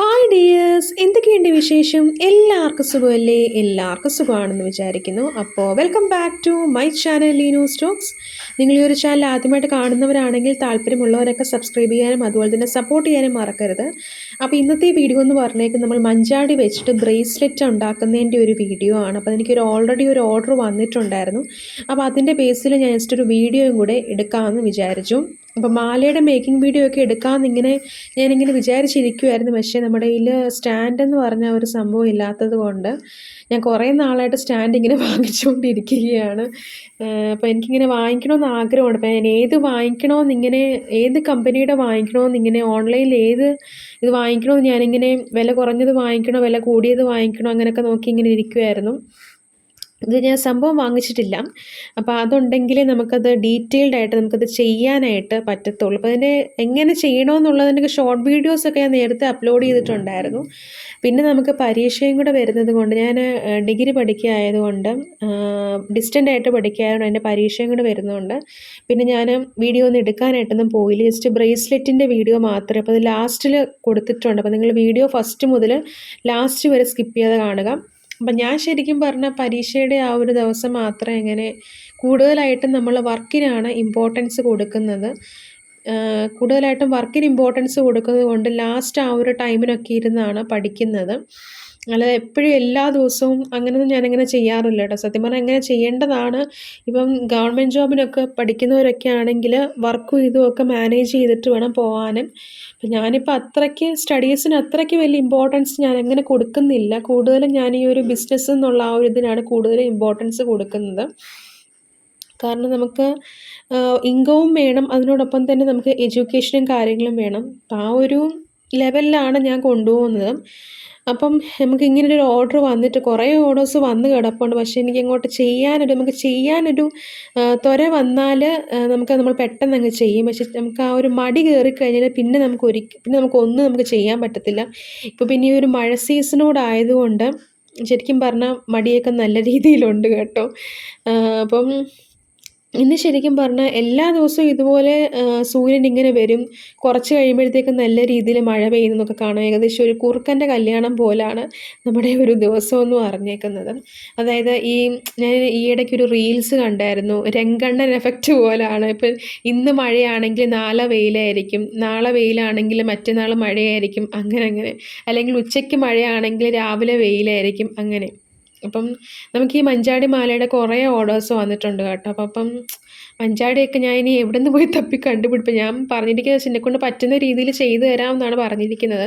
Hi dears എന്തൊക്കെയുണ്ട് വിശേഷം? എല്ലാവർക്കും സുഖമല്ലേ? എല്ലാവർക്കും സുഖമാണെന്ന് വിചാരിക്കുന്നു. അപ്പോൾ welcome back to my channel Leeno Stokes നിങ്ങൾ ഈ ഒരു ചാനൽ ആദ്യമായിട്ട് കാണുന്നവരാണെങ്കിൽ താല്പര്യമുള്ളവരൊക്കെ സബ്സ്ക്രൈബ് ചെയ്യാനും അതുപോലെ തന്നെ സപ്പോർട്ട് ചെയ്യാനും മറക്കരുത്. അപ്പോൾ ഇന്നത്തെ വീഡിയോ എന്ന് പറഞ്ഞേക്കും നമ്മൾ മഞ്ചാടി വെച്ചിട്ട് ബ്രേസ്ലെറ്റ് ഉണ്ടാക്കുന്നതിന്റെ ഒരു വീഡിയോ ആണ്. അപ്പോൾ എനിക്കൊരു ഓൾറെഡി ഒരു ഓർഡർ വന്നിട്ടുണ്ടായിരുന്നു. അപ്പോൾ അതിന്റെ ബേസിൽ ഞാൻ ജസ്റ്റ് ഒരു വീഡിയോയും കൂടെ എടുക്കാമെന്ന് വിചാരിച്ചു. അപ്പോൾ മാലയുടെ മേക്കിംഗ് വീഡിയോ ഒക്കെ എടുക്കാമെന്ന് ഇങ്ങനെ ഞാനിങ്ങനെ വിചാരിച്ചിരിക്കുമായിരുന്നു പക്ഷേ നമ്മുടെ കയ്യിൽ സ്റ്റാൻഡ് എന്ന് പറഞ്ഞ ഒരു സംഭവം ഇല്ലാത്തത് കൊണ്ട് ഞാൻ കുറേ നാളായിട്ട് സ്റ്റാൻഡ് ഇങ്ങനെ വാങ്ങിച്ചുകൊണ്ടിരിക്കുകയാണ്. അപ്പോൾ എനിക്കിങ്ങനെ വാങ്ങിക്കണമെന്ന് ആഗ്രഹമുണ്ട്. അപ്പോൾ ഞാൻ ഏത് വാങ്ങിക്കണമെന്ന് ഇങ്ങനെ ഏത് കമ്പനിയുടെ വാങ്ങിക്കണമെന്ന് ഇങ്ങനെ ഓൺലൈനിൽ ഏത് ഇത് വാങ്ങിക്കണമെന്ന് ഞാനിങ്ങനെ വില കുറഞ്ഞത് വാങ്ങിക്കണോ വില കൂടിയത് വാങ്ങിക്കണോ അങ്ങനെയൊക്കെ നോക്കി ഇങ്ങനെ ഇരിക്കുമായിരുന്നു ഇത് ഞാൻ സംഭവം വാങ്ങിച്ചിട്ടില്ല. അപ്പോൾ അതുണ്ടെങ്കിൽ നമുക്കത് ഡീറ്റെയിൽഡ് ആയിട്ട് നമുക്കത് ചെയ്യാനായിട്ട് പറ്റത്തുള്ളൂ. അപ്പോൾ അതിന്റെ എങ്ങനെ ചെയ്യണമെന്നുള്ളതിന്റെ ഷോർട്ട് വീഡിയോസൊക്കെ ഞാൻ നേരത്തെ അപ്ലോഡ് ചെയ്തിട്ടുണ്ടായിരുന്നു. പിന്നെ നമുക്ക് പരീക്ഷയും കൂടെ വരുന്നത് കൊണ്ട് ഞാൻ ഡിഗ്രി പഠിക്കുകയായതുകൊണ്ട് ഡിസ്റ്റന്റ് ആയിട്ട് പഠിക്കുകയായതുകൊണ്ട് അതിന്റെ പരീക്ഷയും കൂടെ വരുന്നതുകൊണ്ട് പിന്നെ ഞാൻ വീഡിയോ ഒന്നും എടുക്കാനായിട്ടൊന്നും പോയില്ല. ജസ്റ്റ് ബ്രേസ്ലെറ്റിന്റെ വീഡിയോ മാത്രമേ. അപ്പോൾ അത് ലാസ്റ്റിൽ കൊടുത്തിട്ടുണ്ട്. അപ്പോൾ നിങ്ങൾ വീഡിയോ ഫസ്റ്റ് മുതൽ ലാസ്റ്റ് വരെ സ്കിപ്പ് ചെയ്ത് കാണുക. അപ്പം ഞാൻ ശരിക്കും പറഞ്ഞാൽ പരീക്ഷയുടെ ആ ഒരു ദിവസം മാത്രം ഇങ്ങനെ കൂടുതലായിട്ടും നമ്മൾ വർക്കിനാണ് ഇമ്പോർട്ടൻസ് കൊടുക്കുന്നത്. കൂടുതലായിട്ടും വർക്കിന് ഇമ്പോർട്ടൻസ് കൊടുക്കുന്നത് കൊണ്ട് ലാസ്റ്റ് ആ ഒരു ടൈമിനൊക്കെ ഇരുന്നാണ് പഠിക്കുന്നത്. അല്ലാതെ എപ്പോഴും എല്ലാ ദിവസവും അങ്ങനെയൊന്നും ഞാനങ്ങനെ ചെയ്യാറില്ല കേട്ടോ സത്യം പറഞ്ഞാൽ അങ്ങനെ ചെയ്യേണ്ടതാണ്. ഇപ്പം ഗവൺമെന്റ് ജോബിനൊക്കെ പഠിക്കുന്നവരൊക്കെ ആണെങ്കിൽ വർക്കും ഇതുമൊക്കെ മാനേജ് ചെയ്തിട്ട് വേണം പോകാനും അപ്പം ഞാനിപ്പോൾ അത്രയ്ക്ക് സ്റ്റഡീസിന് അത്രയ്ക്ക് വലിയ ഇമ്പോർട്ടൻസ് ഞാൻ അങ്ങനെ കൊടുക്കുന്നില്ല. കൂടുതലും ഞാൻ ഈ ഒരു ബിസിനസ് എന്നുള്ള ആ ഒരു ഇതിനാണ് കൂടുതൽ ഇമ്പോർട്ടൻസ് കൊടുക്കുന്നത്. കാരണം നമുക്ക് ഇൻകവും വേണം. അതിനോടൊപ്പം തന്നെ നമുക്ക് എഡ്യൂക്കേഷനും കാര്യങ്ങളും വേണം. ആ ഒരു ലെവലിലാണ് ഞാൻ കൊണ്ടുപോകുന്നത്. അപ്പം നമുക്ക് ഇങ്ങനൊരു ഓർഡർ വന്നിട്ട് കുറേ ഓർഡേഴ്സ് വന്ന് കിടപ്പുണ്ട്. പക്ഷേ എനിക്ക് അങ്ങോട്ട് ചെയ്യാനൊരു നമുക്ക് ചെയ്യാനൊരു ത്വര വന്നാൽ നമുക്ക് നമ്മൾ പെട്ടെന്ന് അങ്ങ് ചെയ്യും. പക്ഷെ നമുക്ക് ആ ഒരു മടി കയറി കഴിഞ്ഞാൽ പിന്നെ നമുക്ക് ഒരിക്കൽ പിന്നെ നമുക്ക് ഒന്നും നമുക്ക് ചെയ്യാൻ പറ്റത്തില്ല. ഇപ്പോൾ പിന്നെ ഈ ഒരു മഴ സീസണോടായതുകൊണ്ട് ശരിക്കും പറഞ്ഞാൽ മടിയൊക്കെ നല്ല രീതിയിലുണ്ട് കേട്ടോ. അപ്പം ഇന്ന് ശരിക്കും പറഞ്ഞാൽ എല്ലാ ദിവസവും ഇതുപോലെ സൂര്യൻ ഇങ്ങനെ വരും. കുറച്ച് കഴിയുമ്പോഴത്തേക്കും നല്ല രീതിയിൽ മഴ പെയ്യുന്നതൊക്കെ കാണാം. ഏകദേശം ഒരു കുറുക്കന്റെ കല്യാണം പോലാണ് നമ്മുടെ ഒരു ദിവസം എന്ന് പറഞ്ഞേക്കുന്നത്. അതായത് ഈ ഞാൻ ഈയിടയ്ക്ക് ഒരു റീൽസ് കണ്ടായിരുന്നു. രംഗണ്ണൻ എഫക്റ്റ് പോലാണ്. ഇപ്പം ഇന്ന് മഴയാണെങ്കിൽ നാളെ വെയിലായിരിക്കും. നാളെ വെയിലാണെങ്കിൽ മറ്റന്നാൾ മഴയായിരിക്കും. അങ്ങനെ അങ്ങനെ. അല്ലെങ്കിൽ ഉച്ചയ്ക്ക് മഴയാണെങ്കിൽ രാവിലെ വെയിലായിരിക്കും. അങ്ങനെ. അപ്പം നമുക്ക് ഈ മഞ്ചാടി മാലയുടെ കുറേ ഓർഡേഴ്സ് വന്നിട്ടുണ്ട് കേട്ടോ. അപ്പം അപ്പം മഞ്ചാടിയൊക്കെ ഞാൻ ഇനി എവിടെ നിന്ന് പോയി തപ്പി കണ്ടുപിടിപ്പം? ഞാൻ പറഞ്ഞിരിക്കുന്നത് എന്നെ കൊണ്ട് പറ്റുന്ന രീതിയിൽ ചെയ്തു തരാമെന്നാണ് പറഞ്ഞിരിക്കുന്നത്.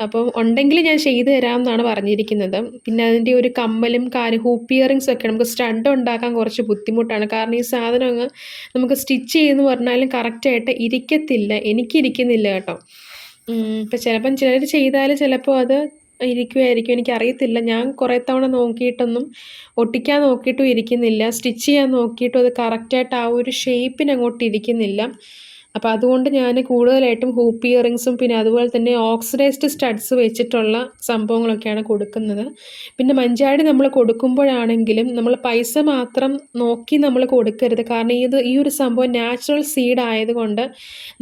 അപ്പം ഉണ്ടെങ്കിൽ ഞാൻ ചെയ്തു തരാമെന്നാണ് പറഞ്ഞിരിക്കുന്നത്. പിന്നെ അതിന്റെ ഒരു കമ്മലും കാര്യം ഹൂപ്പ് ഇയറിങ്സ് ഒക്കെ നമുക്ക് സ്റ്റഡ് ഉണ്ടാക്കാൻ കുറച്ച് ബുദ്ധിമുട്ടാണ്. കാരണം ഈ സാധനം അങ്ങ് നമുക്ക് സ്റ്റിച്ച് ചെയ്യുമെന്ന് പറഞ്ഞാലും കറക്റ്റായിട്ട് ഇരിക്കത്തില്ല. എനിക്കിരിക്കുന്നില്ല കേട്ടോ. ഇപ്പം ചിലപ്പം ചിലർ ചെയ്താൽ ചിലപ്പോൾ അത് ഇരിക്കുമായിരിക്കും എനിക്കറിയത്തില്ല. ഞാൻ കുറേ തവണ നോക്കിയിട്ടൊന്നും ഒട്ടിക്കാൻ നോക്കിയിട്ടും ഇരിക്കുന്നില്ല. സ്റ്റിച്ച് ചെയ്യാൻ നോക്കിയിട്ടും അത് കറക്റ്റായിട്ട് ആ ഒരു ഷേപ്പിന് അങ്ങോട്ട് ഇരിക്കുന്നില്ല. അപ്പോൾ അതുകൊണ്ട് ഞാൻ കൂടുതലായിട്ടും ഹൂപ്പ് ഇയറിങ്സും പിന്നെ അതുപോലെ തന്നെ ഓക്സിഡൈസ്ഡ് സ്റ്റഡ്സ് വെച്ചിട്ടുള്ള സംഭവങ്ങളൊക്കെയാണ് കൊടുക്കുന്നത്. പിന്നെ മഞ്ചാടി നമ്മൾ കൊടുക്കുമ്പോഴാണെങ്കിലും നമ്മൾ പൈസ മാത്രം നോക്കി നമ്മൾ കൊടുക്കരുത്. കാരണം ഇത് ഈ ഒരു സംഭവം നാച്ചുറൽ സീഡ് ആയതുകൊണ്ട്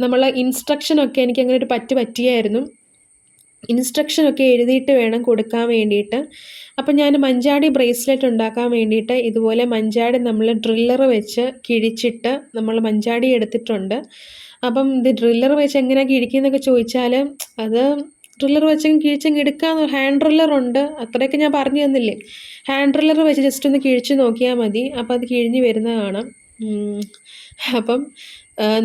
നമ്മൾ ഇൻസ്ട്രക്ഷനൊക്കെ എനിക്ക് അങ്ങനെ ഒരു പറ്റി പറ്റിയായിരുന്നു. ഇൻസ്ട്രക്ഷനൊക്കെ എഴുതിയിട്ട് വേണം കൊടുക്കാൻ വേണ്ടിയിട്ട്. അപ്പം ഞാൻ മഞ്ചാടി ബ്രേസ്ലെറ്റ് ഉണ്ടാക്കാൻ വേണ്ടിയിട്ട് ഇതുപോലെ മഞ്ചാടി നമ്മൾ ഡ്രില്ലർ വെച്ച് കിഴിച്ചിട്ട് നമ്മൾ മഞ്ചാടി എടുത്തിട്ടുണ്ട്. അപ്പം ഇത് ഡ്രില്ലർ വെച്ച് എങ്ങനെയാണ് കിഴിക്കുന്നതൊക്കെ ചോദിച്ചാൽ അത് ഡ്രില്ലർ വെച്ച് കിഴിച്ചങ്ങ് എടുക്കാമെന്ന് ഹാൻഡ് ഡ്രില്ലർ ഉണ്ട്. അത്രയൊക്കെ ഞാൻ പറഞ്ഞു തന്നില്ലേ? ഹാൻഡ് ഡ്രില്ലർ വെച്ച് ജസ്റ്റ് ഒന്ന് കിഴിച്ച് നോക്കിയാൽ മതി. അപ്പോൾ അത് കിഴിഞ്ഞ് വരുന്നതാണ്. അപ്പം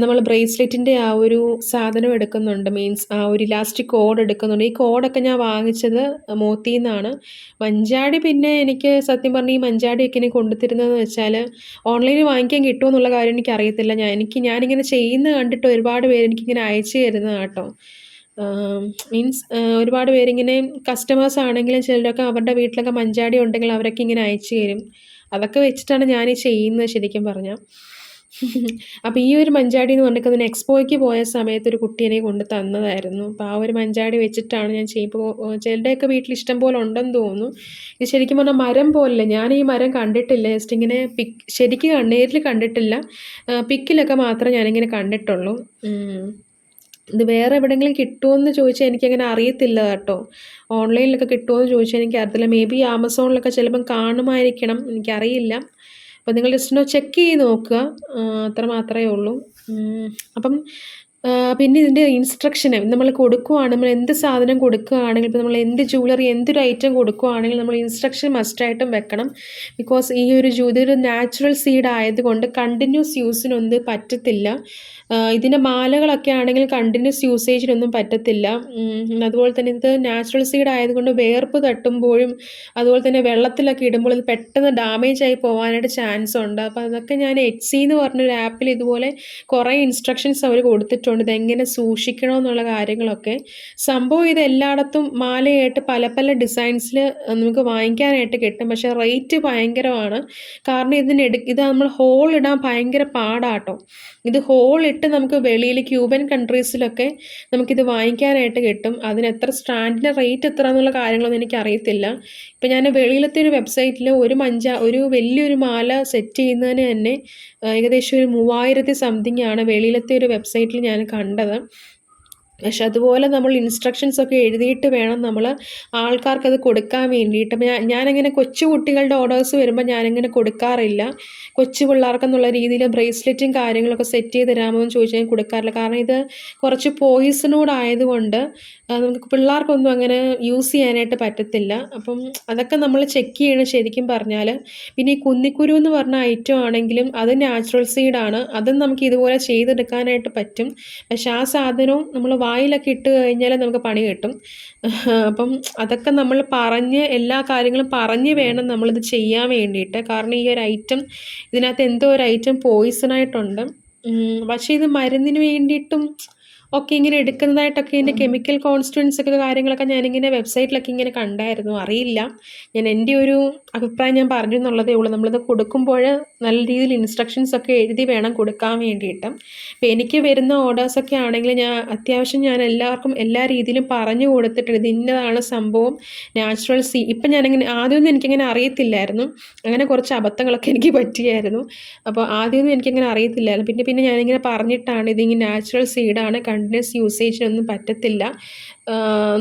നമ്മൾ ബ്രേസ്ലെറ്റിന്റെ ആ ഒരു സാധനം എടുക്കുന്നുണ്ട്. മീൻസ് ആ ഒരു ഇലാസ്റ്റിക് കോഡ് എടുക്കുന്നുണ്ട്. ഈ കോഡൊക്കെ ഞാൻ വാങ്ങിച്ചത് മോത്തിയിൽ നിന്നാണ് മഞ്ചാടി പിന്നെ എനിക്ക് സത്യം പറഞ്ഞ് ഈ മഞ്ചാടിയൊക്കെ എനിക്ക് കൊണ്ടുത്തരുന്നതെന്ന് വെച്ചാൽ ഓൺലൈനിൽ വാങ്ങിക്കാൻ കിട്ടുമോ എന്നുള്ള കാര്യം എനിക്ക് അറിയത്തില്ല ഞാൻ എനിക്ക് ഞാനിങ്ങനെ ചെയ്യുന്നത് കണ്ടിട്ട് ഒരുപാട് പേര് എനിക്കിങ്ങനെ അയച്ചു തരുന്നതാണ് കേട്ടോ. മീൻസ് ഒരുപാട് പേരിങ്ങനെ കസ്റ്റമേഴ്സ് ആണെങ്കിലും ചിലരൊക്കെ അവരുടെ വീട്ടിലൊക്കെ മഞ്ചാടി ഉണ്ടെങ്കിൽ അവരൊക്കെ ഇങ്ങനെ അയച്ചു തരും. അതൊക്കെ വെച്ചിട്ടാണ് ഞാൻ ഈ ചെയ്യുന്നത് ശരിക്കും പറഞ്ഞാൽ. അപ്പോൾ ഈ ഒരു മഞ്ചാടി എന്ന് പറഞ്ഞിട്ട് എക്സ്പോയ്ക്ക് പോയ സമയത്ത് ഒരു കുട്ടീനെ കൊണ്ട് തന്നതായിരുന്നു. അപ്പോൾ ആ ഒരു മഞ്ചാടി വെച്ചിട്ടാണ് ഞാൻ ചെയ്യുമ്പോൾ ചിലരുടെയൊക്കെ വീട്ടിൽ ഇഷ്ടം പോലെ ഉണ്ടെന്ന് തോന്നുന്നു. ഇത് ശരിക്കും പറഞ്ഞാൽ മരം പോലല്ല. ഞാൻ ഈ മരം കണ്ടിട്ടില്ല. ജസ്റ്റ് ഇങ്ങനെ പിക് ശരിക്കും നേരിൽ കണ്ടിട്ടില്ല. പിക്കിലൊക്കെ മാത്രമേ ഞാനിങ്ങനെ കണ്ടിട്ടുള്ളൂ. ഇത് വേറെ എവിടെയെങ്കിലും കിട്ടുമെന്ന് ചോദിച്ചാൽ എനിക്കങ്ങനെ അറിയത്തില്ല കേട്ടോ. ഓൺലൈനിലൊക്കെ കിട്ടുമോ എന്ന് ചോദിച്ചാൽ എനിക്കറിയത്തില്ല മേ ബി ആമസോണിലൊക്കെ ചിലപ്പം കാണുമായിരിക്കണം. എനിക്കറിയില്ല. അപ്പോൾ നിങ്ങൾ ജസ്റ്റ് ഒന്ന് ചെക്ക് ചെയ്ത് നോക്കുക. അത്ര മാത്രമേ ഉള്ളൂ. അപ്പം പിന്നെ ഇതിന്റെ ഇൻസ്ട്രക്ഷന് നമ്മൾ കൊടുക്കുകയാണ് നമ്മൾ എന്ത് സാധനം കൊടുക്കുകയാണെങ്കിൽ ഇപ്പോൾ നമ്മൾ എന്ത് ജ്വല്ലറി എന്തൊരു ഐറ്റം കൊടുക്കുകയാണെങ്കിൽ നമ്മൾ ഇൻസ്ട്രക്ഷൻ മസ്റ്റായിട്ടും വെക്കണം. ബിക്കോസ് ഈ ഒരു ഇതൊരു നാച്ചുറൽ സീഡ് ആയതുകൊണ്ട് കണ്ടിന്യൂസ് യൂസിനൊന്നും പറ്റത്തില്ല. ഇതിന്റെ മാലകളൊക്കെ ആണെങ്കിൽ കണ്ടിന്യൂസ് യൂസേജിനൊന്നും പറ്റത്തില്ല. അതുപോലെ തന്നെ ഇത് നാച്ചുറൽ സീഡ് ആയതുകൊണ്ട് വേർപ്പ് തട്ടുമ്പോഴും അതുപോലെ തന്നെ വെള്ളത്തിലൊക്കെ ഇടുമ്പോൾ ഇത് പെട്ടെന്ന് ഡാമേജ് ആയി പോകാനായിട്ട് ചാൻസ് ഉണ്ട്. അപ്പോൾ അതൊക്കെ ഞാൻ എച്ച് സി എന്ന് പറഞ്ഞൊരു ആപ്പിൽ ഇതുപോലെ കുറേ ഇൻസ്ട്രക്ഷൻസ് അവർ കൊടുത്തിട്ടുണ്ട്. ഇതെങ്ങനെ സൂക്ഷിക്കണമെന്നുള്ള കാര്യങ്ങളൊക്കെ. സംഭവം ഇത് എല്ലായിടത്തും മാലയായിട്ട് പല പല ഡിസൈൻസിൽ നമുക്ക് വാങ്ങിക്കാനായിട്ട് കിട്ടും. പക്ഷേ റേറ്റ് ഭയങ്കരമാണ്. കാരണം ഇതിന് എടു ഇത് നമ്മൾ ഹോൾ ഇടാൻ ഭയങ്കര പാടാട്ടോ. ഇത് ഹോൾ ഇട്ട് നമുക്ക് വെളിയിൽ ക്യൂബൻ കൺട്രീസിലൊക്കെ നമുക്കിത് വാങ്ങിക്കാനായിട്ട് കിട്ടും. അതിന് എത്ര സ്റ്റാൻഡിന്റെ റേറ്റ് എത്ര എന്നുള്ള കാര്യങ്ങളൊന്നും എനിക്ക് അറിയത്തില്ല ഇപ്പം ഞാൻ വെളിയിലത്തെ ഒരു വെബ്സൈറ്റിൽ ഒരു മഞ്ച ഒരു വലിയൊരു മാല സെറ്റ് ചെയ്യുന്നതിന് തന്നെ ഏകദേശം ഒരു മൂവായിരത്തി സംതിങ് ആണ്. വെളിയിലത്തെ ഒരു വെബ്സൈറ്റിൽ ഞാൻ കണ്ടത്. പക്ഷെ അതുപോലെ നമ്മൾ ഇൻസ്ട്രക്ഷൻസ് ഒക്കെ എഴുതിയിട്ട് വേണം നമ്മൾ ആൾക്കാർക്കത് കൊടുക്കാൻ വേണ്ടിയിട്ട്. ഞാനങ്ങനെ കൊച്ചു കുട്ടികളുടെ ഓർഡേഴ്സ് വരുമ്പോൾ ഞാനങ്ങനെ കൊടുക്കാറില്ല. കൊച്ചു പിള്ളേർക്കെന്നുള്ള രീതിയിൽ ബ്രേസ്ലെറ്റും കാര്യങ്ങളൊക്കെ സെറ്റ് ചെയ്ത് തരാമോ എന്ന് ചോദിച്ചാൽ ഞാൻ കൊടുക്കാറില്ല. കാരണം ഇത് കുറച്ച് പോയിസണോട് ആയതുകൊണ്ട് നമുക്ക് പിള്ളേർക്കൊന്നും അങ്ങനെ യൂസ് ചെയ്യാനായിട്ട് പറ്റത്തില്ല. അപ്പം അതൊക്കെ നമ്മൾ ചെക്ക് ചെയ്യണം ശരിക്കും പറഞ്ഞാൽ. പിന്നെ ഈ കുന്നിക്കുരു എന്ന് പറഞ്ഞ ഐറ്റം ആണെങ്കിലും അത് നാച്ചുറൽ സീഡാണ് അതും നമുക്ക് ഇതുപോലെ ചെയ്തെടുക്കാനായിട്ട് പറ്റും. പക്ഷേ ആ സാധനവും നമ്മൾ വായിലൊക്കെ ഇട്ട് കഴിഞ്ഞാൽ നമുക്ക് പണി കിട്ടും. അപ്പം അതൊക്കെ നമ്മൾ പറഞ്ഞ് എല്ലാ കാര്യങ്ങളും പറഞ്ഞ് വേണം നമ്മളിത് ചെയ്യാൻ വേണ്ടിയിട്ട്. കാരണം ഈ ഒരു ഐറ്റം ഇതിനകത്ത് എന്തോ ഒരു ഐറ്റം പോയിസണായിട്ടുണ്ട് പക്ഷേ ഇത് മരുന്നിന് വേണ്ടിയിട്ടും ഒക്കെ ഇങ്ങനെ എടുക്കുന്നതായിട്ടൊക്കെ ഇതിന്റെ കെമിക്കൽ കോൺസ്റ്റുവൻസ് ഒക്കെ കാര്യങ്ങളൊക്കെ ഞാനിങ്ങനെ വെബ്സൈറ്റിലൊക്കെ ഇങ്ങനെ കണ്ടായിരുന്നു. അറിയില്ല. ഞാൻ എന്റെ ഒരു അഭിപ്രായം ഞാൻ പറഞ്ഞു എന്നുള്ളതേ ഉള്ളൂ. നമ്മളിത് കൊടുക്കുമ്പോൾ നല്ല രീതിയിൽ ഇൻസ്ട്രക്ഷൻസ് ഒക്കെ എഴുതി വേണം കൊടുക്കാൻ വേണ്ടിയിട്ട്. അപ്പോൾ എനിക്ക് വരുന്ന ഓർഡേഴ്സൊക്കെ ആണെങ്കിൽ ഞാൻ അത്യാവശ്യം ഞാൻ എല്ലാവർക്കും എല്ലാ രീതിയിലും പറഞ്ഞു കൊടുത്തിട്ടുണ്ട്. ഇത് ഇന്നതാണ് സംഭവം. നാച്ചുറൽ സീ ഇപ്പം ഞാനിങ്ങനെ ആദ്യമൊന്നും എനിക്കിങ്ങനെ അറിയത്തില്ലായിരുന്നു. അങ്ങനെ കുറച്ച് അബദ്ധങ്ങളൊക്കെ എനിക്ക് പറ്റിയായിരുന്നു. അപ്പോൾ ആദ്യമൊന്നും എനിക്കങ്ങനെ അറിയത്തില്ലായിരുന്നു. പിന്നെ പിന്നെ ഞാനിങ്ങനെ പറഞ്ഞിട്ടാണ് ഇതിങ്ങനെ നാച്ചുറൽ സീഡാണ് കണ്ടിന്യൂസ് യൂസേജിനൊന്നും പറ്റത്തില്ല.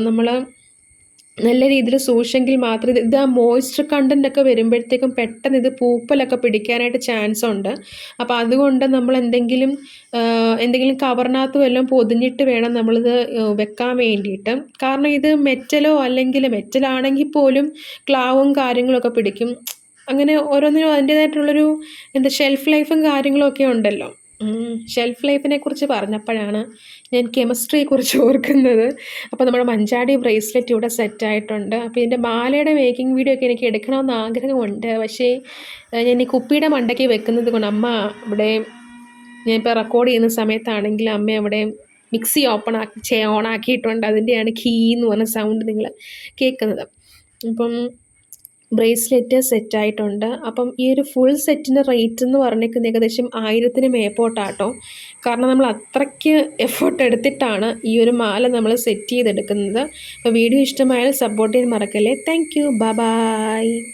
നമ്മൾ നല്ല രീതിയിൽ സൂക്ഷിച്ചെങ്കിൽ മാത്രമേ ഇത് ആ മോയ്സ്ചർ കണ്ടന്റ് ഒക്കെ വരുമ്പോഴത്തേക്കും പെട്ടെന്ന് ഇത് പൂപ്പലൊക്കെ പിടിക്കാനായിട്ട് ചാൻസ് ഉണ്ട്. അപ്പോൾ അതുകൊണ്ട് നമ്മൾ എന്തെങ്കിലും എന്തെങ്കിലും കവറിനകത്ത് വല്ലതും പൊതിഞ്ഞിട്ട് വേണം നമ്മളിത് വെക്കാൻ വേണ്ടിയിട്ട്. കാരണം ഇത് മെറ്റലോ അല്ലെങ്കിൽ മെറ്റലാണെങ്കിൽ പോലും ക്ലാവും കാര്യങ്ങളൊക്കെ പിടിക്കും. അങ്ങനെ ഓരോന്നിനും അതിന്റേതായിട്ടുള്ളൊരു എന്താ ഷെൽഫ് ലൈഫും കാര്യങ്ങളൊക്കെ ഉണ്ടല്ലോ. ഷെൽഫ് ലൈഫിനെ കുറിച്ച് പറഞ്ഞപ്പോഴാണ് ഞാൻ കെമിസ്ട്രിയെ കുറിച്ച് ഓർക്കുന്നത്. അപ്പോൾ നമ്മുടെ മഞ്ചാടി ബ്രേസ്ലെറ്റ് ഇവിടെ സെറ്റായിട്ടുണ്ട് അപ്പോൾ ഇതിന്റെ മാലയുടെ മേക്കിംഗ് വീഡിയോ ഒക്കെ എനിക്ക് എടുക്കണമെന്ന് ആഗ്രഹമുണ്ട്. പക്ഷേ ഞാൻ ഈ കുപ്പിയുടെ മണ്ടയ്ക്ക് വെക്കുന്നത് കൊണ്ട് അമ്മ ഇവിടെ ഞാനിപ്പോൾ റെക്കോർഡ് ചെയ്യുന്ന സമയത്താണെങ്കിൽ അമ്മ അവിടെ മിക്സി ഓപ്പൺ ആക്കി ഓൺ ആക്കിയിട്ടുണ്ട്. അതിന്റെയാണ് കീ എന്ന് പറഞ്ഞ സൗണ്ട് നിങ്ങൾ കേൾക്കുന്നത്. അപ്പം ബ്രേസ്ലെറ്റ് സെറ്റായിട്ടുണ്ട്. അപ്പം ഈ ഒരു ഫുൾ സെറ്റിന്റെ റേറ്റ് എന്ന് പറഞ്ഞേക്കുന്നത് ഏകദേശം ആയിരത്തിന് മേപ്പോട്ടാട്ടോ. കാരണം നമ്മൾ അത്രയ്ക്ക് എഫേർട്ട് എടുത്തിട്ടാണ് ഈ ഒരു മാല നമ്മൾ സെറ്റ് ചെയ്തെടുക്കുന്നത്. അപ്പോൾ വീഡിയോ ഇഷ്ടമായാൽ സപ്പോർട്ട് ചെയ്യാൻ മറക്കല്ലേ. Thank you by